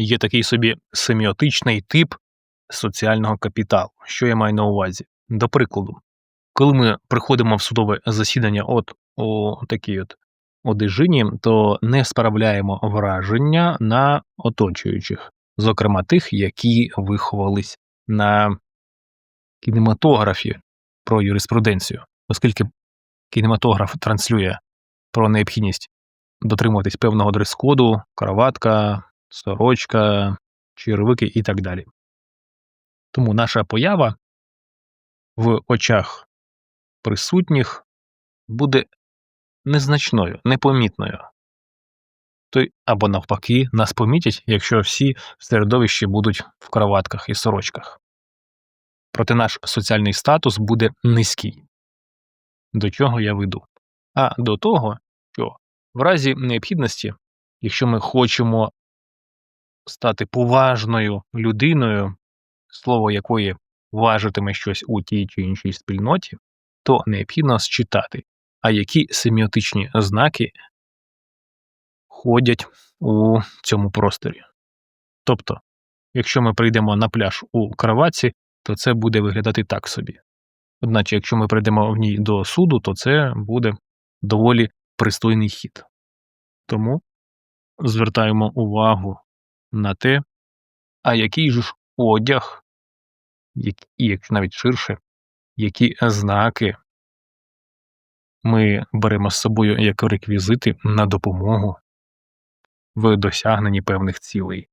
є такий собі семіотичний тип соціального капіталу. Що я маю на увазі? До прикладу, коли ми приходимо в судове засідання от у такій от одежині, то не справляємо враження на оточуючих, зокрема тих, які виховались на кінематографі про юриспруденцію, оскільки кінематограф транслює про необхідність дотримуватись певного дрес-коду, краватка, сорочка, черевики і так далі. Тому наша поява в очах присутніх буде незначною, непомітною. То або навпаки, нас помітять, якщо всі в середовищі будуть в краватках і сорочках. Проте наш соціальний статус буде низький. До чого я веду? А до того, що в разі необхідності, якщо ми хочемо стати поважною людиною, слово якої важитиме щось у тій чи іншій спільноті, то необхідно считати, а які семіотичні знаки ходять у цьому просторі. Тобто, якщо ми прийдемо на пляж у кроватці, то це буде виглядати так собі. Одначе, якщо ми прийдемо в ній до суду, то це буде доволі пристойний хід. Тому звертаємо увагу на те, а який ж одяг, і якщо навіть ширше, які знаки ми беремо з собою як реквізити на допомогу в досягненні певних цілей.